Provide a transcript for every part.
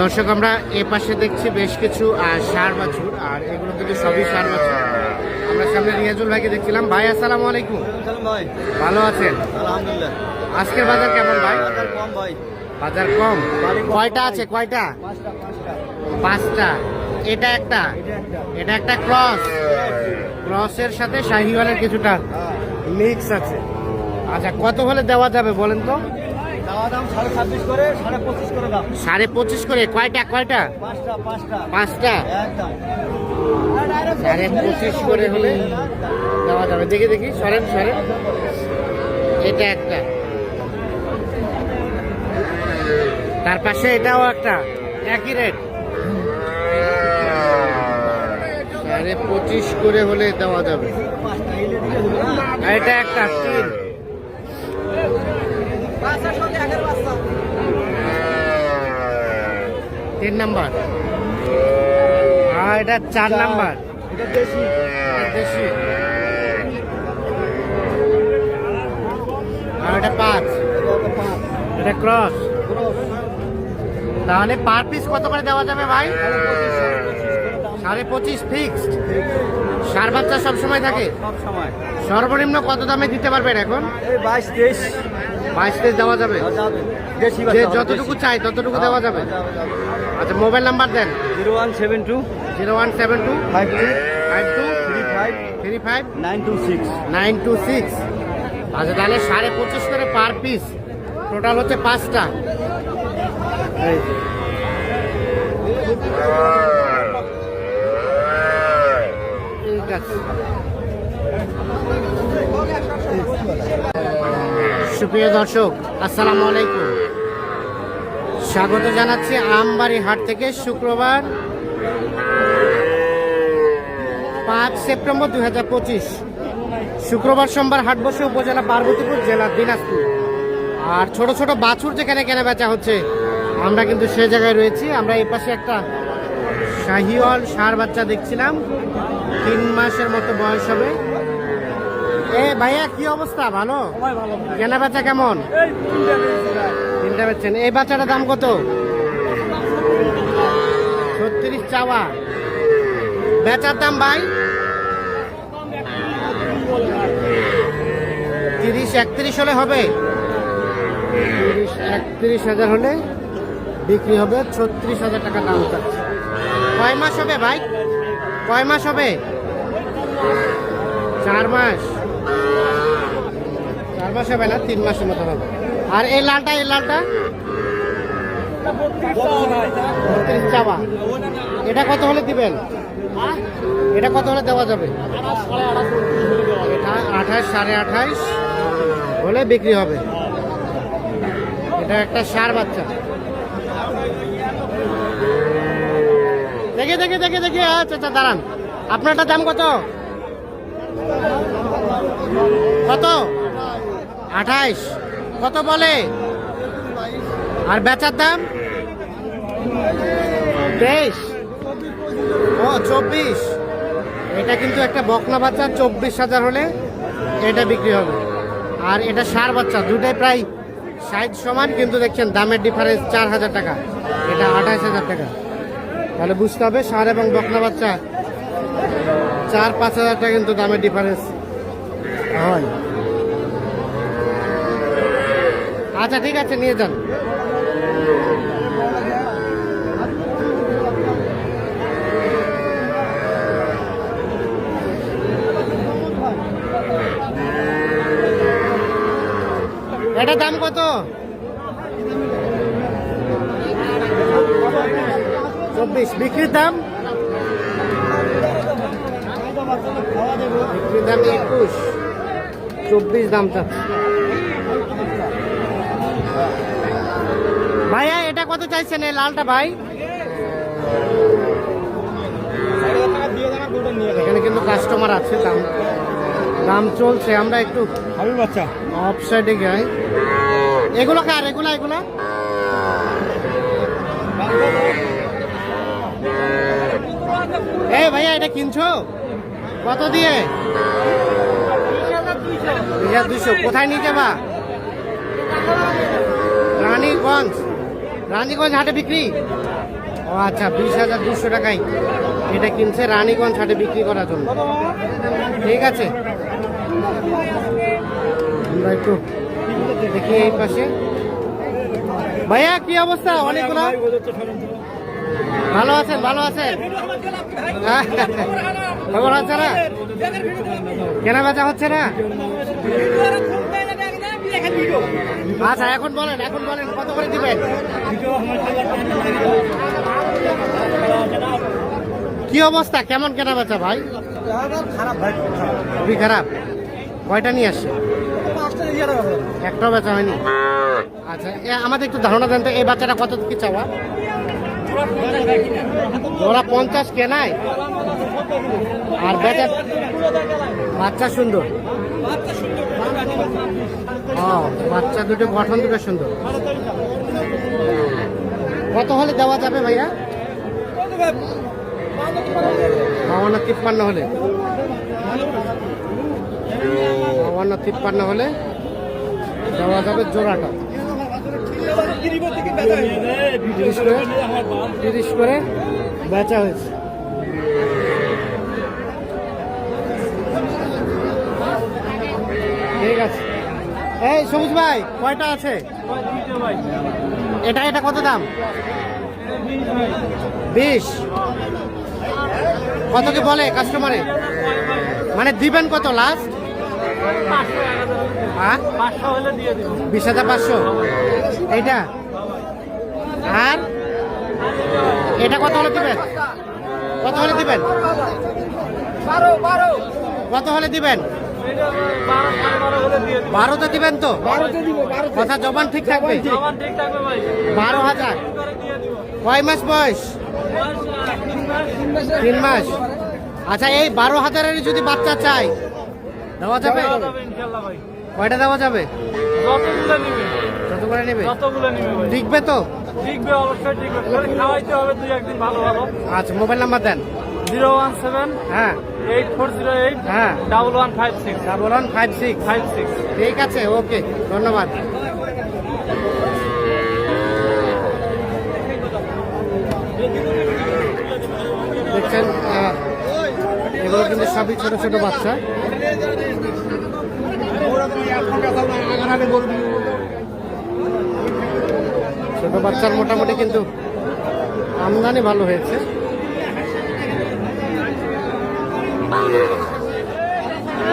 দর্শক আমরা এ পাশে দেখছি বেশ কিছু সার বাছুর আর এগুলো কিন্তু সবই সার বাছুর আমরা সামনে রিয়াজুল ভাইকে দেখছিলাম। ভাই আসসালামু আলাইকুম। ভাই ভালো আছেন? আলহামদুলিল্লাহ। আজকের বাজার কেমন ভাই? বাজার কম ভাই। বাজার কম? কয়টা আছে কয়টা? পাঁচটা এটা একটা। এটা একটা ক্রস। ক্রসের সাথে শাহিওয়ালের কিছুটা হ্যাঁ। মিক্স আছে। আচ্ছা কত হলে দেওয়া যাবে বলেন তো? সাড়ে পঁচিশ করে কয়টা কয়টা? পাঁচটা সাড়ে পঁচিশ করে হলে দেওয়া যাবে। দেখি দেখি সরেন সরেন। এটা একটা। তার পাশে এটাও একটা। একই রেট সাড়ে পঁচিশ করে হলে দেওয়া যাবে। এটা একটা তিন বাচ্চার সঙ্গে একের বাচ্চা। তিন নাম্বার। আর এটা চার নাম্বার। দেশি। আর এটা পাঁচ। এটা ক্রস। তাহলে পার পিস কত করে দেওয়া যাবে ভাই? সাড়ে পঁচিশ, ফিক্সড। সার বাচ্চা সবসময় থাকে? সর্বনিম্ন কত দামে দিতে পারবেন এখন? বাইশ তেইশ। বাইশ তেইশ দেওয়া যাবে? যে যতটুকু চাই ততটুকু দেওয়া যাবে? যাবে, যাবে। আচ্ছা মোবাইল নাম্বার দেন। Zero one seven two zero one seven two five two five two three five three five nine two six nine two six. আচ্ছা তাহলে সাড়ে পঁচিশ করে পার পিস। টোটাল হচ্ছে পাঁচটা। ঠিক আছে। সুপ্রিয় দর্শক আসসালামু আলাইকুম। স্বাগত জানাচ্ছি আমবাড়ি হাট থেকে শুক্রবার পাঁচ সেপ্টেম্বর দুই হাজার পঁচিশ। শুক্রবার সোমবার হাট বসে উপজেলা পার্বতীপুর জেলা দিনাজপুর। আর ছোট ছোট বাছুর যেখানে কেনা বেচা হচ্ছে, আমরা কিন্তু সে জায়গায় রয়েছি। আমরা এই পাশে একটা শাহিওয়াল সার বাচ্চা দেখছিলাম। তিন মাসের মতো বয়স হবে। এ ভাইয়া কি অবস্থা? ভালো? কেনা বেচা কেমন? তিনটা বেচছেন। এই বাচ্চাটার দাম কত? ছত্রিশ চাওয়া। বেচার দাম ভাই? তিরিশ একত্রিশ হলে হবে। তিরিশ একত্রিশ হাজার হলে বিক্রি হবে ছত্রিশ হাজার টাকা দাম চাচ্ছে। কয় মাস হবে ভাই? কয় মাস হবে? চার মাস। মাস হবে না, তিন মাসের মতো হবে। আর এই লালটা এই লালটা? চাওয়া। এটা কত হলে দিবেন? এটা কত হলে দেওয়া যাবে? আঠাশ, সাড়ে আঠাশ হলে বিক্রি হবে। এটা একটা সার বাচ্চা। দেখে দেখে দেখে দেখে। আচ্ছা আচ্ছা দাঁড়ান। আপনারটা দাম কত? কত? আঠাইশ। কত বলে? আর বেচার দাম? তেইশ। ও, চব্বিশ। এটা কিন্তু একটা বকনা বাচ্চা, চব্বিশ হাজার হলে এটা বিক্রি হবে। আর এটা সার বাচ্চা, দুটাই প্রায় সাইজ সমান, কিন্তু দেখছেন দামের ডিফারেন্স চার হাজার টাকা। এটা আঠাশ হাজার টাকা। তাহলে বুঝতে হবে সার এবং বকনা বাচ্চা চার পাঁচ হাজার টাকা কিন্তু দামের ডিফারেন্স হয়। আচ্ছা ঠিক আছে, নিয়ে যান। এটা দাম কত? চব্বিশ, বিক্রির দাম? বিক্রির দাম একুশ। চব্বিশ দাম চাচ্ছে। ভাইয়া এটা কত চাইছেন এই লালটা ভাই? এখানে কিন্তু কাস্টমার আছে দাম দাম চলছে আমরা একটু বাচ্চা। অফ সাইডে যাই। এগুলো কার? এগুলো এগুলো? এই ভাইয়া এটা কিনছো? কত দিয়ে? দুইশো। কোথায় নিয়ে যাবা? রানীগঞ্জ। রানীগঞ্জ হাটে বিক্রি? ও আচ্ছা বিশ হাজার দুশো টাকায়। এটা কিনছে রানীগঞ্জ হাটে বিক্রি করার জন্য। ঠিক আছে। আমরা একটু দেখি এই পাশে। ভাইয়া, কি অবস্থা? অনেকগুলো? ভালো আছেন? ভালো আছেন? খবর আছে না? কেনা বেচা হচ্ছে না? আচ্ছা এখন বলেন এখন বলেন, কত করে দিবেন কি অবস্থা? কেমন কেনা বেচা ভাই? খুবই খারাপ। কয়টা নিয়ে আসছে? একটাও বেচা হয়নি? আচ্ছা আমাদের একটু ধারণা দেন তো, এই বাচ্চাটা কত কি চাওয়া? ওরা পঞ্চাশ কেনায়? আর বেচা বাচ্চা সুন্দর। বাচ্চা দুটো গঠন দুটো সুন্দর। কত হলে দেওয়া যাবে ভাইয়া? বাউন্ন তিপ্পান্ন হলে। বাউন্ন তিপ্পান্ন হলে দেওয়া যাবে জোড়াটা। তিরিশ করে বেচা হয়েছে ঠিক আছে এই সবুজ ভাই, কয়টা আছে? এটা এটা কত দাম? বিশ। কত কি বলে কাস্টমারে? মানে দিবেন কত লাস্ট হ্যাঁ? বিশ হাজার পাঁচশো। এইটা? আর? এটা কত হলে দিবেন? কত হলে দিবেন? কত হলে দিবেন? বারোতে দিবেন তো? কথা জবান ঠিক থাকবে? আমার ঠিক। থাকবে ভাই। বারো হাজার। করে দিয়ে দিব। কয় মাস বয়স? তিন মাস। আচ্ছা এই বারো হাজারের যদি বাচ্চা চাই দেওয়া যাবে? কয়টা দেওয়া যাবে? যতগুলো নিবে। টিকবে তো? ঠিকবে অবশ্যই ঠিকবে। খালি খাওয়াইতে হবে দুই একদিন ভালো ভালো। আচ্ছা মোবাইল নাম্বার দেন। জিরো ওয়ান সেভেন হ্যাঁ। এইট ফোর জিরো এইট হ্যাঁ। Double one five six. Double one five six. Five six. ঠিক আছে ওকে ধন্যবাদ। দেখছেন এগুলো কিন্তু সবই ছোট ছোট বাচ্চা। ছোট বাচ্চার মোটামুটি কিন্তু আমদানি ভালো হয়েছে।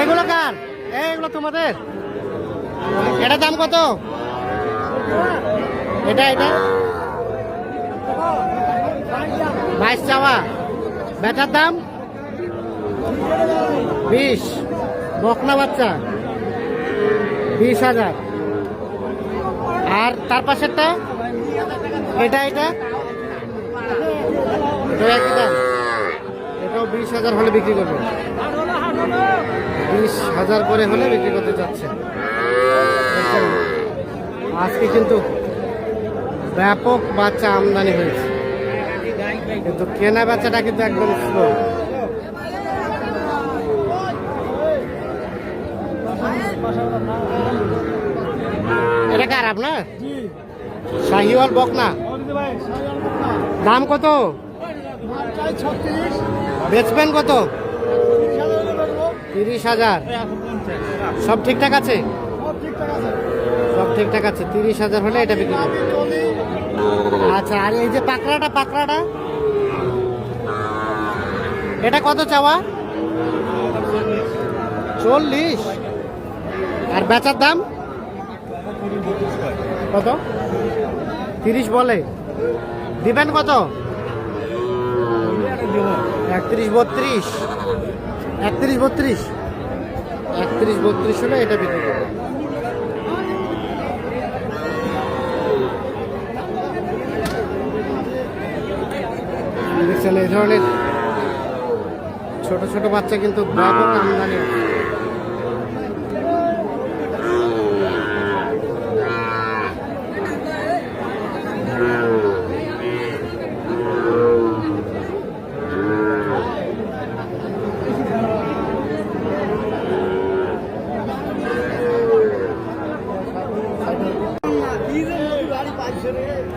এগুলো কার? এইগুলো তোমাদের? এটা দাম কত? এটা এটা? বাইশ চাওয়া। বেটার দাম? বিশ। বকনা বাচ্চা? বিশ হাজার। আর তার পাশেরটা? এটা এটা? বিশ হাজার হলে বিক্রি করবে বিশ হাজার করে হলে বিক্রি করতে দেখছেন, আজকে কিন্তু ব্যাপক বাচ্চা আমদানি হয়েছে। কিন্তু কেনা বেচাটা কিন্তু একদম স্লো এটা কার আপনার? শাহিওয়াল বকনা। দাম কত? বেচবেন কত? তিরিশ হাজার। সব ঠিকঠাক আছে? সব ঠিকঠাক আছে। তিরিশ হাজার হলে এটা বিক্রি আচ্ছা আর এই যে পাকড়াটা পাকড়াটা? এটা কত চাওয়া? চল্লিশ। আর বেচার দাম? কত? তিরিশ বলে। দিবেন কত? একত্রিশ বত্রিশ। একত্রিশ বত্রিশ। একত্রিশ বত্রিশ হলে এটা এই ধরনের ছোট ছোট বাচ্চা কিন্তু ব্যাপক আমদানি Janeiro.